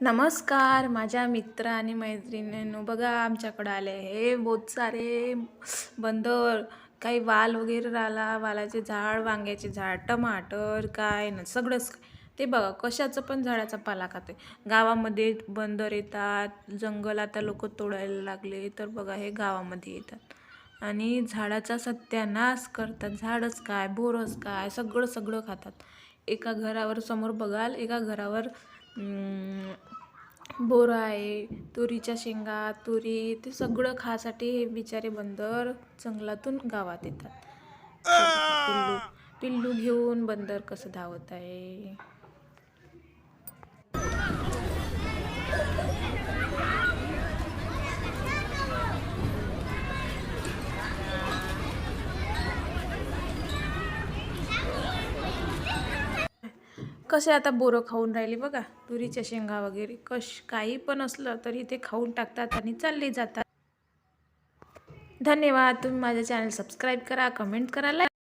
नमस्कार माझ्या मित्र आणि मैत्रिणींनो. बघा आमच्याकडं आले हे बहुत सारे बंदर. काही वाल वगैरे राहिला वालाचे झाड वांग्याचे झाड टमाटर काय ना सगळंच ते बघा कशाचं पण झाडाचा पाला खाते. गावामध्ये बंदर येतात जंगल आता लोक तोडायला लागले तर बघा हे गावामध्ये येतात. आणि झाडाचा सत्यानाश करतात. झाडच काय बोरच काय सगळं सगळं खातात. एका घरावर समोर बघाल एका घरावर बोरं आहे तुरीच्या शेंगा तुरी ते सगळं खासाठी हे बिचारे बंदर जंगलातून गावात येतात. पिल्लू पिल्लू घेऊन बंदर कसं धावत आहे? कसे आता बोरं खाऊन राहिले बघा. तुरीच्या शेंगा वगैरे. कश काही पण असलं तरी ते खाऊन टाकतात आणि चालले जातात. धन्यवाद. तुम्ही माझ्या चॅनल सबस्क्राईब करा कमेंट करा